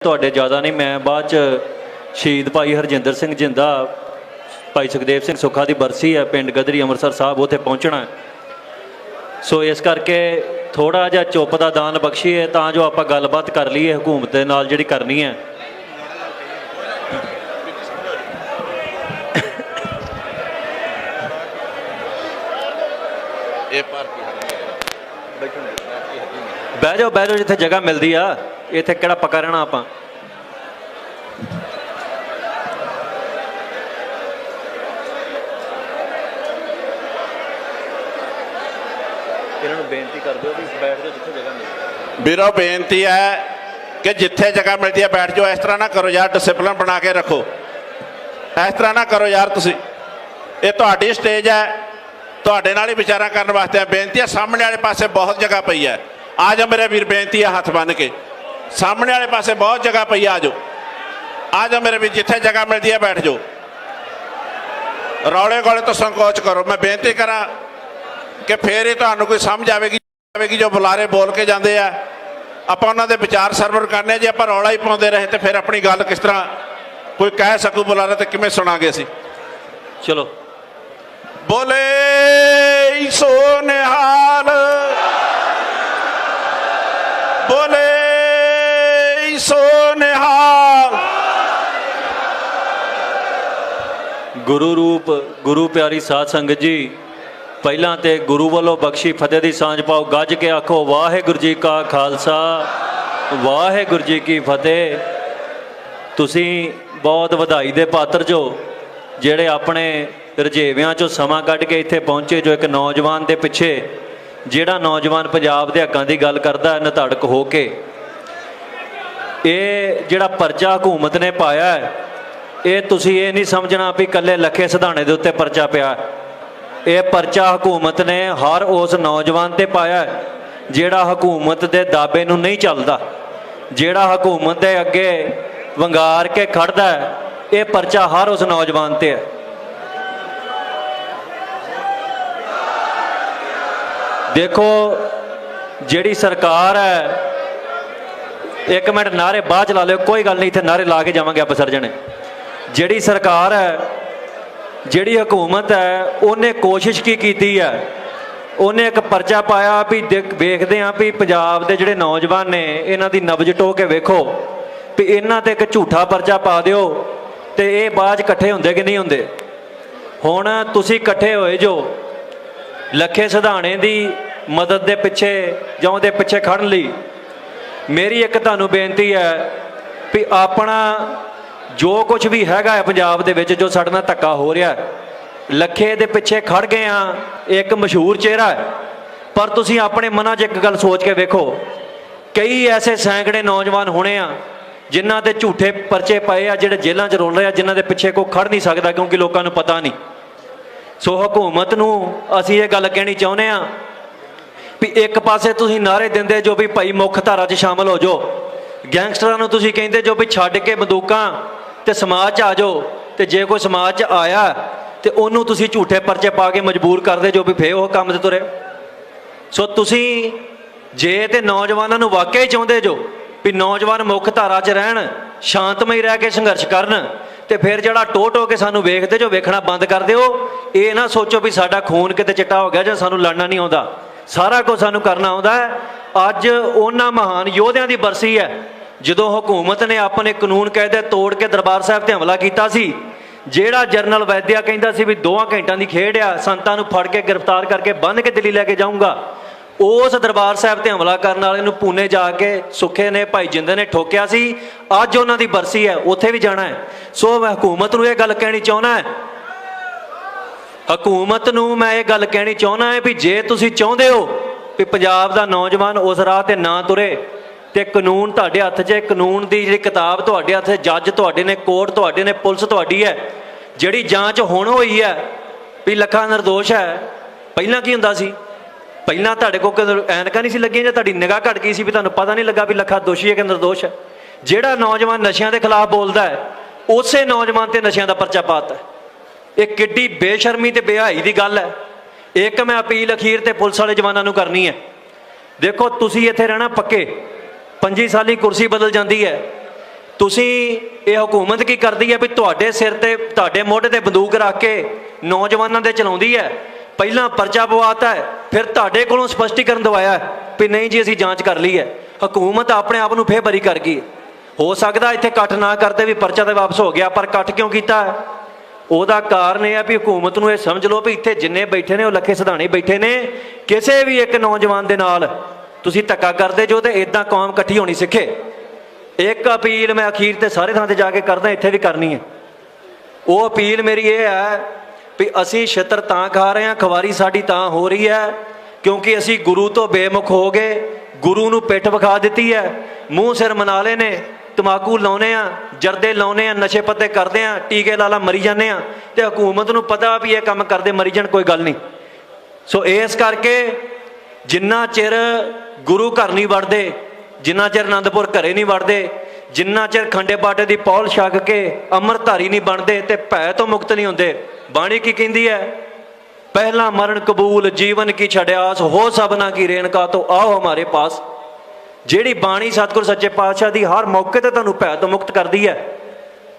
ਤੁਹਾਡੇ ਜ਼ਿਆਦਾ ਨਹੀਂ ਮੈਂ ਬਾਅਦ ਚ ਸ਼ਹੀਦ ਭਾਈ ਹਰਜਿੰਦਰ ਸਿੰਘ ਜਿੰਦਾ ਭਾਈ ਸੁਖਦੇਵ ਸਿੰਘ ਸੁੱਖਾ ਦੀ ਬਰਸੀ ਹੈ ਪਿੰਡ ਗਦਰੀ ਅੰਮ੍ਰਿਤਸਰ ਸਾਹਿਬ ਉੱਥੇ ਪਹੁੰਚਣਾ ਸੋ ਇਸ ਕਰਕੇ ਥੋੜਾ ਜਿਹਾ ਚੁੱਪ ਦਾ ਦਾਨ ਬਖਸ਼ੀਏ ਤਾਂ ਜੋ ਆਪਾਂ ਗੱਲਬਾਤ ਕਰ ਲਈਏ ਹਕੂਮਤ ਦੇ ਨਾਲ ਜਿਹੜੀ ਕਰਨੀ ਹੈ। ਇਹ ਪਾਰਟੀ ਬਹਿ ਜਾਓ ਜਿੱਥੇ ਜਗ੍ਹਾ ਮਿਲਦੀ ਆ। ਇੱਥੇ ਕਿਹੜਾ ਪਕਾ ਰਹਿਣਾ ਆਪਾਂ? ਇਹਨਾਂ ਨੂੰ ਬੇਨਤੀ ਕਰ ਦਿਓ ਵੀ ਬੈਠ ਜਾਓ ਜਿੱਥੇ ਜਗ੍ਹਾ ਮਿਲਦੀ ਵੀਰੋ, ਬੇਨਤੀ ਹੈ ਕਿ ਜਿੱਥੇ ਜਗ੍ਹਾ ਮਿਲਦੀ ਹੈ ਬੈਠ ਜਾਓ। ਇਸ ਤਰ੍ਹਾਂ ਨਾ ਕਰੋ ਯਾਰ ਡਿਸਪਲਿਨ ਬਣਾ ਕੇ ਰੱਖੋ। ਇਸ ਤਰ੍ਹਾਂ ਨਾ ਕਰੋ ਯਾਰ ਤੁਸੀਂ। ਇਹ ਤੁਹਾਡੀ ਸਟੇਜ ਹੈ। ਤੁਹਾਡੇ ਨਾਲ ਹੀ ਵਿਚਾਰਾ ਕਰਨ ਵਾਸਤੇ ਬੇਨਤੀ ਹੈ, ਸਾਹਮਣੇ ਵਾਲੇ ਪਾਸੇ ਬਹੁਤ ਜਗ੍ਹਾ ਪਈ ਹੈ। ਆ ਜਾ ਮੇਰੇ ਵੀਰ, ਬੇਨਤੀ ਹੈ ਹੱਥ ਬੰਨ ਕੇ। ਸਾਹਮਣੇ ਵਾਲੇ ਪਾਸੇ ਬਹੁਤ ਜਗ੍ਹਾ ਪਈ ਆ ਜਾਓ। ਆ ਜਾ ਮੇਰੇ ਵੀਰ ਜਿੱਥੇ ਜਗ੍ਹਾ ਮਿਲਦੀ ਹੈ ਬੈਠ ਜਾਓ। ਰੌਲੇ ਗੋਲੇ ਤੋਂ ਸੰਕੋਚ ਕਰੋ। ਮੈਂ ਬੇਨਤੀ ਕਰਾਂ ਕਿ ਫੇਰ ਹੀ ਤੁਹਾਨੂੰ ਕੋਈ ਸਮਝ ਆਵੇਗੀ ਆਵੇਗੀ ਜੋ ਬੁਲਾਰੇ ਬੋਲ ਕੇ ਜਾਂਦੇ ਆ। ਆਪਾਂ ਉਹਨਾਂ ਦੇ ਵਿਚਾਰ ਸਰਵਰ ਕਰਨੇ ਆ। ਜੇ ਆਪਾਂ ਰੌਲਾ ਹੀ ਪਾਉਂਦੇ ਰਹੇ ਤੇ ਫਿਰ ਆਪਣੀ ਗੱਲ ਕਿਸ ਤਰ੍ਹਾਂ ਕੋਈ ਕਹਿ ਸਕੂ ਬੁਲਾਰੇ ਤੇ ਕਿਵੇਂ ਸੁਣਾਂਗੇ ਅਸੀਂ? ਚਲੋ। ਬੋਲੇ ਸੋ ਗੁਰੂ ਰੂਪ, ਗੁਰੂ ਪਿਆਰੀ ਸਾਧ ਸੰਗਤ ਜੀ, ਪਹਿਲਾਂ ਤੇ ਗੁਰੂ ਵੱਲੋਂ ਬਖਸ਼ੀ ਫਤਿਹ ਦੀ ਸਾਂਝ ਪਾਓ, ਗੱਜ ਕੇ ਆਖੋ, ਵਾਹਿਗੁਰੂ ਜੀ ਕਾ ਖਾਲਸਾ, ਵਾਹਿਗੁਰੂ ਜੀ ਕੀ ਫਤਿਹ। ਤੁਸੀਂ ਬਹੁਤ ਵਧਾਈ ਦੇ ਪਾਤਰ ਜੋ, ਜਿਹੜੇ ਆਪਣੇ ਰਜੇਵਿਆਂ ਚੋਂ ਸਮਾਂ ਕੱਢ ਕੇ ਇੱਥੇ ਪਹੁੰਚੇ, ਜੋ ਇੱਕ ਨੌਜਵਾਨ ਦੇ ਪਿੱਛੇ, ਜਿਹੜਾ ਨੌਜਵਾਨ ਪੰਜਾਬ ਦੇ ਹੱਕਾਂ ਦੀ ਗੱਲ ਕਰਦਾ ਹੈ ਨਤੜਕ ਹੋ ਕੇ। ਇਹ ਜਿਹੜਾ ਪਰਚਾ ਹਕੂਮਤ ਨੇ ਪਾਇਆ ਹੈ ਇਹ ਤੁਸੀਂ ਇਹ ਨਹੀਂ ਸਮਝਣਾ ਵੀ ਕੱਲੇ ਲੱਖੇ ਸਿਧਾਣੇ ਦੇ ਉੱਤੇ ਪਰਚਾ ਪਿਆ ਇਹ ਪਰਚਾ ਹਕੂਮਤ ਨੇ ਹਰ ਉਸ ਨੌਜਵਾਨ ਤੇ ਪਾਇਆ ਜਿਹੜਾ ਹਕੂਮਤ ਦੇ ਦਾਬੇ ਨੂੰ ਨਹੀਂ ਚੱਲਦਾ। ਜਿਹੜਾ ਹਕੂਮਤ ਦੇ ਅੱਗੇ ਵੰਗਾਰ ਕੇ ਖੜਦਾ ਇਹ ਪਰਚਾ ਹਰ ਉਸ ਨੌਜਵਾਨ ਤੇ ਹੈ। ਦੇਖੋ, ਜਿਹੜੀ ਸਰਕਾਰ ਹੈ, ਇੱਕ ਮਿੰਟ ਨਾਰੇ ਬਾਅਦ ਚ ਲਾ ਲਿਓ, ਕੋਈ ਗੱਲ ਨਹੀਂ, ਇੱਥੇ ਨਾਰੇ ਲਾ ਕੇ ਜਾਵਾਂਗੇ ਆਪਾਂ ਸਰਜਣੇ। ਜਿਹੜੀ ਸਰਕਾਰ ਹੈ, ਜਿਹੜੀ ਹਕੂਮਤ ਹੈ, ਉਹਨੇ ਕੋਸ਼ਿਸ਼ ਕੀ ਕੀਤੀ ਹੈ? ਉਹਨੇ ਇੱਕ ਪਰਚਾ ਪਾਇਆ ਵੀ ਦੇਖ- ਵੇਖਦੇ ਆਂ ਵੀ ਪੰਜਾਬ ਦੇ ਜਿਹੜੇ ਨੌਜਵਾਨ ਨੇ, ਇਹਨਾਂ ਦੀ ਨਬਜ ਟੋ ਕੇ ਵੇਖੋ ਵੀ ਇਹਨਾਂ ਤੇ ਇੱਕ ਝੂਠਾ ਪਰਚਾ ਪਾ ਦਿਓ ਤੇ ਇਹ ਬਾਅਦ 'ਚ ਇਕੱਠੇ ਹੁੰਦੇ ਕਿ ਨਹੀਂ ਹੁੰਦੇ? ਹੁਣ ਤੁਸੀਂ ਇਕੱਠੇ ਹੋਏ ਜੋ ਲੱਖੇ ਸਿਧਾਣੇ ਦੀ ਮਦਦ ਦੇ ਪਿੱਛੇ ਜਾਂ ਉਹਦੇ ਪਿੱਛੇ ਖੜਨ ਲਈ, ਮੇਰੀ ਇੱਕ ਤੁਹਾਨੂੰ ਬੇਨਤੀ ਹੈ ਵੀ ਆਪਣਾ ਜੋ ਕੁਝ ਵੀ ਹੈਗਾ ਹੈ ਪੰਜਾਬ ਦੇ ਵਿੱਚ ਜੋ ਸਾਡੇ ਨਾਲ ਧੱਕਾ ਹੋ ਰਿਹਾ ਲੱਖੇ ਦੇ ਪਿੱਛੇ ਖੜ ਗਏ ਆ ਇੱਕ ਮਸ਼ਹੂਰ ਚਿਹਰਾ ਹੈ। ਪਰ ਤੁਸੀਂ ਆਪਣੇ ਮਨਾਂ 'ਚ ਇੱਕ ਗੱਲ ਸੋਚ ਕੇ ਵੇਖੋ, ਕਈ ਐਸੇ ਸੈਂਕੜੇ ਨੌਜਵਾਨ ਹੋਣੇ ਆ, ਜਿਨ੍ਹਾਂ ਤੇ ਝੂਠੇ ਪਰਚੇ ਪਏ ਆ, ਜਿਹੜੇ ਜੇਲ੍ਹਾਂ 'ਚ ਰੋਲ ਰਹੇ ਆ, ਜਿਨ੍ਹਾਂ ਦੇ ਪਿੱਛੇ ਕੋਈ ਖੜ ਨਹੀਂ ਸਕਦਾ ਕਿਉਂਕਿ ਲੋਕਾਂ ਨੂੰ ਪਤਾ ਨਹੀਂ। ਸੋ ਹਕੂਮਤ ਨੂੰ ਅਸੀਂ ਇਹ ਗੱਲ ਕਹਿਣੀ ਚਾਹੁੰਦੇ ਆ ਵੀ ਇੱਕ ਪਾਸੇ ਤੁਸੀਂ ਨਾਰੇ ਦਿੰਦੇ ਜੋ ਵੀ ਭਾਈ ਮੁੱਖ ਧਾਰਾ 'ਚ ਸ਼ਾਮਲ ਹੋ ਜਾਓ, ਗੈਂਗਸਟਰਾਂ ਨੂੰ ਤੁਸੀਂ ਕਹਿੰਦੇ ਜੋ ਵੀ ਛੱਡ ਕੇ ਬੰਦੂਕਾਂ ਤੇ ਸਮਾਜ 'ਚ ਆ ਜਾਓ ਤੇ ਜੇ ਕੋਈ ਸਮਾਜ 'ਚ ਆਇਆ ਤੇ ਉਹਨੂੰ ਤੁਸੀਂ ਝੂਠੇ ਪਰਚੇ ਪਾ ਕੇ ਮਜਬੂਰ ਕਰਦੇ ਜੋ ਵੀ ਫੇਰ ਉਹ ਕੰਮ ਤੇ ਤੁਰੇ। ਸੋ ਤੁਸੀਂ ਜੇ ਤੇ ਨੌਜਵਾਨਾਂ ਨੂੰ ਵਾਕਿਆ ਹੀ ਚਾਹੁੰਦੇ ਜੋ ਵੀ ਨੌਜਵਾਨ ਮੁੱਖ ਧਾਰਾ 'ਚ ਰਹਿਣ, ਸ਼ਾਂਤਮਈ ਰਹਿ ਕੇ ਸੰਘਰਸ਼ ਕਰਨ ਤੇ ਫਿਰ ਜਿਹੜਾ ਟੋ ਟੋ ਕੇ ਸਾਨੂੰ ਵੇਖਦੇ ਜੋ ਵੇਖਣਾ ਬੰਦ ਕਰ ਦਿਓ, ਇਹ ਨਾ ਸੋਚੋ ਵੀ ਸਾਡਾ ਖੂਨ ਕਿਤੇ ਚਿੱਟਾ ਹੋ ਗਿਆ ਜਾਂ ਸਾਨੂੰ ਲੜਨਾ ਨਹੀਂ ਆਉਂਦਾ। ਸਾਰਾ ਕੁਝ ਸਾਨੂੰ ਕਰਨਾ ਆਉਂਦਾ ਅੱਜ ਉਹਨਾਂ ਮਹਾਨ ਯੋਧਿਆਂ ਦੀ ਬਰਸੀ ਹੈ। ਜਦੋਂ ਹਕੂਮਤ ਨੇ ਆਪਣੇ ਕਾਨੂੰਨ ਕਾਇਦੇ ਤੋੜ ਕੇ ਦਰਬਾਰ ਸਾਹਿਬ ਤੇ ਹਮਲਾ ਕੀਤਾ ਸੀ, ਜਿਹੜਾ ਜਰਨਲ ਵੈਦਿਆ ਕਹਿੰਦਾ ਸੀ ਵੀ ਦੋਆਂ ਘੰਟਿਆਂ ਦੀ ਖੇਡ ਆ, ਸੰਤਾਂ ਨੂੰ ਫੜ ਕੇ ਗ੍ਰਿਫਤਾਰ ਕਰਕੇ ਬੰਨ੍ਹ ਕੇ ਦਿੱਲੀ ਲੈ ਕੇ ਜਾਊਂਗਾ। ਉਸ ਦਰਬਾਰ ਸਾਹਿਬ ਤੇ ਹਮਲਾ ਕਰਨ ਵਾਲੇ ਨੂੰ ਪੂਨੇ ਜਾ ਕੇ ਸੁੱਖੇ ਨੇ, ਭਾਈ ਜਿੰਦੇ ਨੇ ਠੋਕਿਆ ਸੀ। ਅੱਜ ਉਹਨਾਂ ਦੀ ਬਰਸੀ ਹੈ, ਉੱਥੇ ਵੀ ਜਾਣਾ ਹੈ। ਸੋ ਮੈਂ ਹਕੂਮਤ ਨੂੰ ਇਹ ਗੱਲ ਕਹਿਣੀ ਚਾਹੁੰਦਾ ਹੈ। ਹਕੂਮਤ ਨੂੰ ਮੈਂ ਇਹ ਗੱਲ ਕਹਿਣੀ ਚਾਹੁੰਦਾ ਹੈ ਵੀ ਜੇ ਤੁਸੀਂ ਚਾਹੁੰਦੇ ਹੋ ਵੀ ਪੰਜਾਬ ਦਾ ਨੌਜਵਾਨ ਉਸ ਰਾਹ ਤੇ ਨਾ ਤੁਰੇ ਤੇ ਕਾਨੂੰਨ ਤੁਹਾਡੇ ਹੱਥ 'ਚ ਹੈ, ਕਾਨੂੰਨ ਦੀ ਜਿਹੜੀ ਕਿਤਾਬ ਤੁਹਾਡੇ ਹੱਥ 'ਚ ਜੱਜ ਤੁਹਾਡੇ ਨੇ, ਕੋਰਟ ਤੁਹਾਡੇ ਨੇ, ਪੁਲਿਸ ਤੁਹਾਡੀ ਹੈ, ਜਿਹੜੀ ਜਾਂਚ ਹੁਣ ਹੋਈ ਹੈ, ਵੀ ਲੱਖਾ ਨਿਰਦੋਸ਼ ਹੈ, ਪਹਿਲਾਂ ਕੀ ਹੁੰਦਾ ਸੀ? ਪਹਿਲਾਂ ਤੁਹਾਡੇ ਕੋਲ ਕਦੋਂ ਐਨਕਾਂ ਨਹੀਂ ਸੀ ਲੱਗੀਆਂ ਜਾਂ ਤੁਹਾਡੀ ਨਿਗਾਹ ਘਟ ਗਈ ਸੀ ਵੀ ਤੁਹਾਨੂੰ ਪਤਾ ਨਹੀਂ ਲੱਗਾ ਵੀ ਲੱਖਾ ਦੋਸ਼ੀ ਹੈ ਕਿ ਨਿਰਦੋਸ਼ ਹੈ? ਜਿਹੜਾ ਨੌਜਵਾਨ ਨਸ਼ਿਆਂ ਦੇ ਖਿਲਾਫ ਬੋਲਦਾ ਹੈ, ਉਸੇ ਨੌਜਵਾਨ ਤੇ ਨਸ਼ਿਆਂ ਦਾ ਪਰਚਾ ਪਾਤਾ ਹੈ। ਇਹ ਕਿੱਡੀ ਬੇਸ਼ਰਮੀ ਤੇ ਬੇਹਾਈ ਦੀ ਗੱਲ ਹੈ। ਇੱਕ ਮੈਂ ਅਪੀਲ ਅਖੀਰ ਤੇ ਪੁਲਿਸ ਵਾਲੇ ਜਵਾਨਾਂ ਨੂੰ ਕਰਨੀ ਹੈ। ਦੇਖੋ, ਤੁਸੀਂ ਇੱਥੇ ਰਹਿਣਾ ਪੱਕੇ। 25 ਸਾਲੀ ਕੁਰਸੀ ਬਦਲ ਜਾਂਦੀ ਹੈ। ਤੁਸੀਂ ਇਹ ਹਕੂਮਤ ਕੀ ਕਰਦੀ ਹੈ ਵੀ ਤੁਹਾਡੇ ਸਿਰ ਤੇ, ਤੁਹਾਡੇ ਮੋਢੇ ਤੇ ਬੰਦੂਕ ਰੱਖ ਕੇ ਨੌਜਵਾਨਾਂ ਦੇ ਚਲਾਉਂਦੀ ਹੈ? ਪਹਿਲਾਂ ਪਰਚਾ ਪਵਾਤਾ ਹੈ, ਫਿਰ ਤੁਹਾਡੇ ਕੋਲੋਂ ਸਪਸ਼ਟੀਕਰਨ ਦਵਾਇਆ ਵੀ ਨਹੀਂ ਜੀ, ਅਸੀਂ ਜਾਂਚ ਕਰ ਲਈ ਹੈ। ਹਕੂਮਤ ਆਪਣੇ ਆਪ ਨੂੰ ਫੇਰ ਬਰੀ ਕਰ ਗਈ ਹੋ। ਸਕਦਾ ਇੱਥੇ ਇਕੱਠ ਨਾ ਕਰਦੇ ਵੀ ਪਰਚਾ ਤੇ ਵਾਪਸ ਹੋ ਗਿਆ, ਪਰ ਇਕੱਠ ਕਿਉਂ ਕੀਤਾ ਉਹਦਾ ਕਾਰਨ ਇਹ ਹੈ ਵੀ ਹਕੂਮਤ ਨੂੰ ਇਹ ਸਮਝ ਲਓ ਵੀ ਇੱਥੇ ਜਿੰਨੇ ਬੈਠੇ ਨੇ, ਉਹ ਲੱਖੇ ਸਿਧਾਣੇ ਬੈਠੇ ਨੇ। ਕਿਸੇ ਵੀ ਇੱਕ ਨੌਜਵਾਨ ਦੇ ਨਾਲ ਤੁਸੀਂ ਧੱਕਾ ਕਰਦੇ ਜੋ ਤੇ ਇਦਾਂ ਕੌਮ ਇਕੱਠੀ ਹੋਣੀ ਸਿੱਖੇ। ਇੱਕ ਅਪੀਲ ਮੈਂ ਅਖੀਰ ਤੇ ਸਾਰੇ ਥਾਂ ਤੇ ਜਾ ਕੇ ਕਰਦਾ, ਇੱਥੇ ਵੀ ਕਰਨੀ ਹੈ। ਉਹ ਅਪੀਲ ਮੇਰੀ ਇਹ ਹੈ ਵੀ ਅਸੀਂ ਛਿੱਤਰ ਤਾਂ ਖਾ ਰਹੇ ਹਾਂ, ਖਵਾਰੀ ਸਾਡੀ ਤਾਂ ਹੋ ਰਹੀ ਹੈ, ਕਿਉਂਕਿ ਅਸੀਂ ਗੁਰੂ ਤੋਂ ਬੇਮੁਖ ਹੋ ਗਏ, ਗੁਰੂ ਨੂੰ ਪਿੱਠ ਵਿਖਾ ਦਿੱਤੀ ਹੈ। ਮੂੰਹ ਸਿਰ ਮਨਾ ਲਏ ਨੇ, ਤਮਾਕੂ ਲਾਉਨੇ ਆ ਜਰਦੇ ਲਾਉਨੇ ਆ ਨਸ਼ੇ ਪੱਤੇ ਕਰਦੇ ਆ ਟੀਕੇ ਲਾਲਾ ਮਰੀ ਜਾਂਦੇ ਆ ਤੇ ਹਕੂਮਤ ਨੂੰ ਪਤਾ ਵੀ ਇਹ ਕੰਮ ਕਰਦੇ, ਮਰੀ ਜਾਣ ਕੋਈ ਗੱਲ ਨਹੀਂ। ਸੋ ਇਸ ਕਰਕੇ ਜਿੰਨਾ ਚਿਰ ਗੁਰੂ ਘਰ ਨਹੀਂ ਵੜਦੇ, ਜਿੰਨਾ ਚਿਰ ਆਨੰਦਪੁਰ ਘਰੇ ਨਹੀਂ ਵੜਦੇ, ਜਿੰਨਾ ਚਿਰ ਖੰਡੇ ਬਾਟੇ ਦੀ ਪੌਲ ਛਕ ਕੇ ਅੰਮ੍ਰਿਤਧਾਰੀ ਨਹੀਂ ਬਣਦੇ ਤੇ ਭੈ ਤੋਂ ਮੁਕਤ ਨਹੀਂ ਹੁੰਦੇ। ਬਾਣੀ ਕੀ ਕਹਿੰਦੀ ਹੈ? ਪਹਿਲਾ ਮਰਨ ਕਬੂਲ, ਜੀਵਨ ਕੀ ਛੜਿਆਸ ਹੋ ਸਭਨਾ ਕੀ ਰੇਣਕਾ ਤੋਂ, ਆਓ ਹਮਾਰੇ ਪਾਸ। ਜਿਹੜੀ ਬਾਣੀ ਸਤਿਗੁਰ ਸੱਚੇ ਪਾਤਸ਼ਾਹ ਦੀ ਹਰ ਮੌਕੇ ਤੇ ਤੁਹਾਨੂੰ ਭੈ ਤੋਂ ਮੁਕਤ ਕਰਦੀ ਹੈ,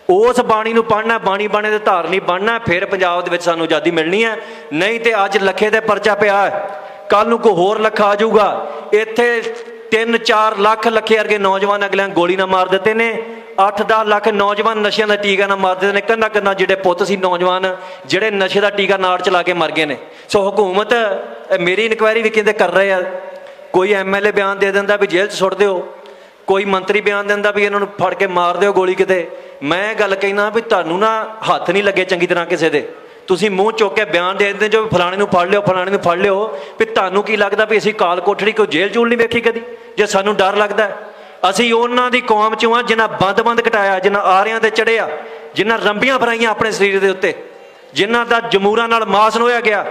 ਉਸ ਬਾਣੀ ਨੂੰ ਪੜ੍ਹਨਾ ਬਾਣੀ ਬਾਣੇ ਦੇ ਧਾਰਨੀ ਬਣਨਾ ਫਿਰ ਪੰਜਾਬ ਦੇ ਵਿੱਚ ਸਾਨੂੰ ਆਜ਼ਾਦੀ ਮਿਲਣੀ ਹੈ। ਨਹੀਂ ਤੇ ਅੱਜ ਲੱਖੇ ਦੇ ਪਰਚਾ ਪਿਆ ਹੈ। ਕੱਲ ਨੂੰ ਕੋਈ ਹੋਰ ਲੱਖ ਆ ਜਾਊਗਾ। ਇੱਥੇ 3-4 ਲੱਖ ਲੱਖੇ ਵਰਗੇ ਨੌਜਵਾਨ ਅਗਲਿਆਂ ਗੋਲੀ ਨਾ ਮਾਰ ਦਿੱਤੇ ਨੇ। 8-10 ਲੱਖ ਨੌਜਵਾਨ ਨਸ਼ਿਆਂ ਦਾ ਟੀਕਾ ਨਾ ਮਾਰ ਦਿੱਤੇ ਨੇ। ਕੰਨਾ ਕੰਨਾ ਜਿਹੜੇ ਪੁੱਤ ਸੀ ਨੌਜਵਾਨ, ਜਿਹੜੇ ਨਸ਼ੇ ਦਾ ਟੀਕਾ ਨਾੜ ਚਲਾ ਕੇ ਮਰ ਗਏ ਨੇ। ਸੋ ਹਕੂਮਤ ਮੇਰੀ ਇਨਕੁਆਇਰੀ ਵੀ ਕਹਿੰਦੇ ਕਰ ਰਹੇ ਆ। ਕੋਈ ਐਮਐਲਏ ਬਿਆਨ ਦੇ ਦਿੰਦਾ ਵੀ ਜੇਲ੍ਹ 'ਚ ਸੁੱਟ ਦਿਓ। ਕੋਈ ਮੰਤਰੀ ਬਿਆਨ ਦਿੰਦਾ ਵੀ ਇਹਨਾਂ ਨੂੰ ਫੜ ਕੇ ਮਾਰ ਦਿਓ ਗੋਲੀ ਕਿਤੇ। ਮੈਂ ਗੱਲ ਕਹਿਣਾ ਵੀ ਤੁਹਾਨੂੰ ਨਾ ਹੱਥ ਨਹੀਂ ਲੱਗੇ ਚੰਗੀ ਤਰ੍ਹਾਂ ਕਿਸੇ ਦੇ। ਤੁਸੀਂ ਮੂੰਹ ਚੁੱਕ ਕੇ ਬਿਆਨ ਦੇ ਦਿੰਦੇ ਜੋ ਵੀ ਫਲਾਣੇ ਨੂੰ ਫੜ ਲਿਓ, ਫਲਾਣੇ ਨੂੰ ਫੜ ਲਿਓ, ਵੀ ਤੁਹਾਨੂੰ ਕੀ ਲੱਗਦਾ ਵੀ ਅਸੀਂ ਕਾਲ ਕੋਠੜੀ ਕੋਈ ਜੇਲ੍ਹ ਜੂਲ ਨਹੀਂ ਵੇਖੀ ਕਦੀ? ਜੇ ਸਾਨੂੰ ਡਰ ਲੱਗਦਾ ਅਸੀਂ ਉਹਨਾਂ ਦੀ ਕੌਮ ਚੋਂ ਆ ਜਿਨ੍ਹਾਂ ਬੰਦ-ਬੰਦ ਘਟਾਇਆ ਜਿਨ੍ਹਾਂ ਆਰਿਆਂ ਤੇ ਚੜਿਆ ਜਿਨ੍ਹਾਂ ਰੰਬੀਆਂ ਫਰਾਈਆਂ ਆਪਣੇ ਸਰੀਰ ਦੇ ਉੱਤੇ, ਜਿਨ੍ਹਾਂ ਦਾ ਜਮੂਰਾਂ ਨਾਲ ਮਾਸ ਨੋਇਆ ਗਿਆ।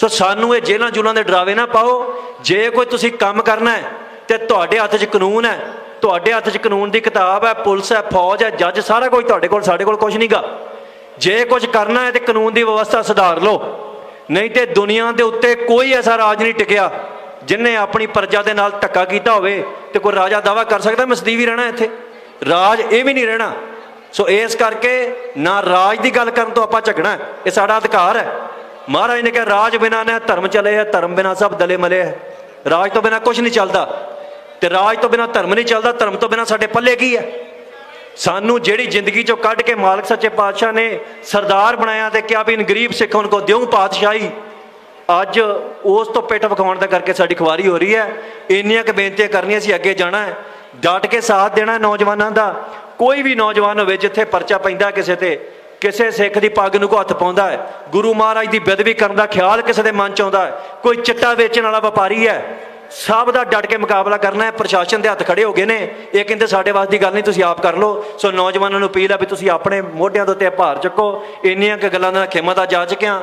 ਸੋ ਸਾਨੂੰ ਇਹ ਜੇਲ੍ਹਾਂ ਜੂਲਾਂ ਦੇ ਡਰਾਵੇ ਨਾ ਪਾਓ। ਜੇ ਕੋਈ ਤੁਸੀਂ ਕੰਮ ਕਰਨਾ ਹੈ ਤੇ ਤੁਹਾਡੇ ਹੱਥ 'ਚ ਕਾਨੂੰਨ ਹੈ, ਤੁਹਾਡੇ ਹੱਥ 'ਚ ਕਾਨੂੰਨ ਦੀ ਕਿਤਾਬ ਹੈ, ਪੁਲਿਸ ਹੈ, ਫੌਜ ਹੈ, ਜੱਜ ਸਾਰਾ ਕੁਝ ਤੁਹਾਡੇ ਕੋਲ, ਸਾਡੇ ਕੋਲ ਕੁਝ ਨਹੀਂਗਾ ਜੇ ਕੁਝ ਕਰਨਾ ਹੈ ਤੇ ਕਾਨੂੰਨ ਦੀ ਵਿਵਸਥਾ ਸੁਧਾਰ ਲਓ। ਨਹੀਂ ਤੇ ਦੁਨੀਆ ਦੇ ਉੱਤੇ ਕੋਈ ਐਸਾ ਰਾਜ ਨਹੀਂ ਟਿਕਿਆ ਜਿਨੇ ਆਪਣੀ ਪ੍ਰਜਾ ਦੇ ਨਾਲ ਧੱਕਾ ਕੀਤਾ ਹੋਵੇ ਤੇ ਕੋਈ ਰਾਜਾ ਦਾਵਾ ਕਰ ਸਕਦਾ ਮੈਂ ਸਦੀਵੀ ਰਹਿਣਾ ਇੱਥੇ। ਰਾਜ ਇਹ ਵੀ ਨਹੀਂ ਰਹਿਣਾ। ਸੋ ਇਸ ਕਰਕੇ ਨਾ ਰਾਜ ਦੀ ਗੱਲ ਕਰਨ ਤੋਂ ਆਪਾਂ ਝਗਣਾ ਇਹ ਸਾਡਾ ਅਧਿਕਾਰ ਹੈ। ਮਹਾਰਾਜ ਨੇ ਕਿਹਾ, ਰਾਜ ਬਿਨਾ ਨਾ ਧਰਮ ਚਲੇ ਹੈ, ਧਰਮ ਬਿਨਾ ਸਭ ਦਲੇ ਮਲੇ ਹੈ। ਰਾਜ ਤੋਂ ਬਿਨਾ ਕੁਝ ਨਹੀਂ ਚੱਲਦਾ। ਤੇ ਰਾਜ ਤੋਂ ਬਿਨਾ ਧਰਮ ਨਹੀਂ ਚੱਲਦਾ, ਧਰਮ ਤੋਂ ਬਿਨਾ ਸਾਡੇ ਪੱਲੇ ਕੀ ਹੈ? ਸਾਨੂੰ ਜਿਹੜੀ ਜ਼ਿੰਦਗੀ ਚੋਂ ਕੱਢ ਕੇ ਮਾਲਕ ਸੱਚੇ ਪਾਤਸ਼ਾਹ ਨੇ ਸਰਦਾਰ ਬਣਾਇਆ ਤੇ ਕਿਹਾ ਵੀ ਇਨ ਗਰੀਬ ਸਿੱਖਾਂ ਕੋ ਦਿਉ ਪਾਤਸ਼ਾਹੀ, ਅੱਜ ਉਸ ਤੋਂ ਪਿੱਠ ਵਿਖਾਉਣ ਦਾ ਕਰਕੇ ਸਾਡੀ ਖੁਆਰੀ ਹੋ ਰਹੀ ਹੈ। ਇੰਨੀਆਂ ਕੁ ਬੇਨਤੀਆਂ ਕਰਨੀਆਂ ਸੀ, ਅੱਗੇ ਜਾਣਾ ਹੈ। ਡਟ ਕੇ ਸਾਥ ਦੇਣਾ ਨੌਜਵਾਨਾਂ ਦਾ। ਕੋਈ ਵੀ ਨੌਜਵਾਨ ਹੋਵੇ, ਜਿੱਥੇ ਪਰਚਾ ਪੈਂਦਾ ਕਿਸੇ ਤੇ, ਕਿਸੇ ਸਿੱਖ ਦੀ ਪੱਗ ਨੂੰ ਕੋ ਹੱਥ ਪਾਉਂਦਾ ਹੈ। ਗੁਰੂ ਮਹਾਰਾਜ ਦੀ ਬੇਦਬੀ ਕਰਨ ਦਾ ਖਿਆਲ ਕਿਸੇ ਦੇ ਮਨ ਚ ਆਉਂਦਾ ਹੈ। ਕੋਈ ਚਿੱਟਾ ਵੇਚਣ ਵਾਲਾ ਵਪਾਰੀ ਹੈ। ਸਭ ਦਾ ਡਟ ਕੇ ਮੁਕਾਬਲਾ ਕਰਨਾ ਹੈ, ਪ੍ਰਸ਼ਾਸਨ ਦੇ ਹੱਥ ਖੜੇ ਹੋ ਗਏ ਨੇ। ਇਹ ਕਹਿੰਦੇ ਸਾਡੇ ਵਾਸ ਦੀ ਗੱਲ ਨਹੀਂ, ਤੁਸੀਂ ਆਪ ਕਰ ਲਓ। ਸੋ ਨੌਜਵਾਨਾਂ ਨੂੰ ਅਪੀਲ ਆ ਵੀ ਤੁਸੀਂ ਆਪਣੇ ਮੋਢਿਆਂ ਦੇ ਉੱਤੇ ਭਾਰ ਚੱਕੋ। ਇੰਨੀਆਂ ਕੁ ਗੱਲਾਂ ਦਾ ਖਿਮਾ ਦਾ ਜਾ ਚੁੱਕਿਆ।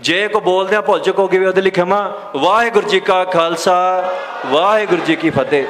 ਜੇ ਕੋ ਬੋਲਦਿਆਂ ਭੁੱਲ ਚੁੱਕੋਗੇ ਵੀ ਉਹਦੇ ਲਈ ਖਿਮਾ, ਵਾਹਿਗੁਰੂ ਜੀ ਕਾ ਖਾਲਸਾ, ਵਾਹਿਗੁਰੂ ਜੀ ਕੀ ਫਤਿਹ।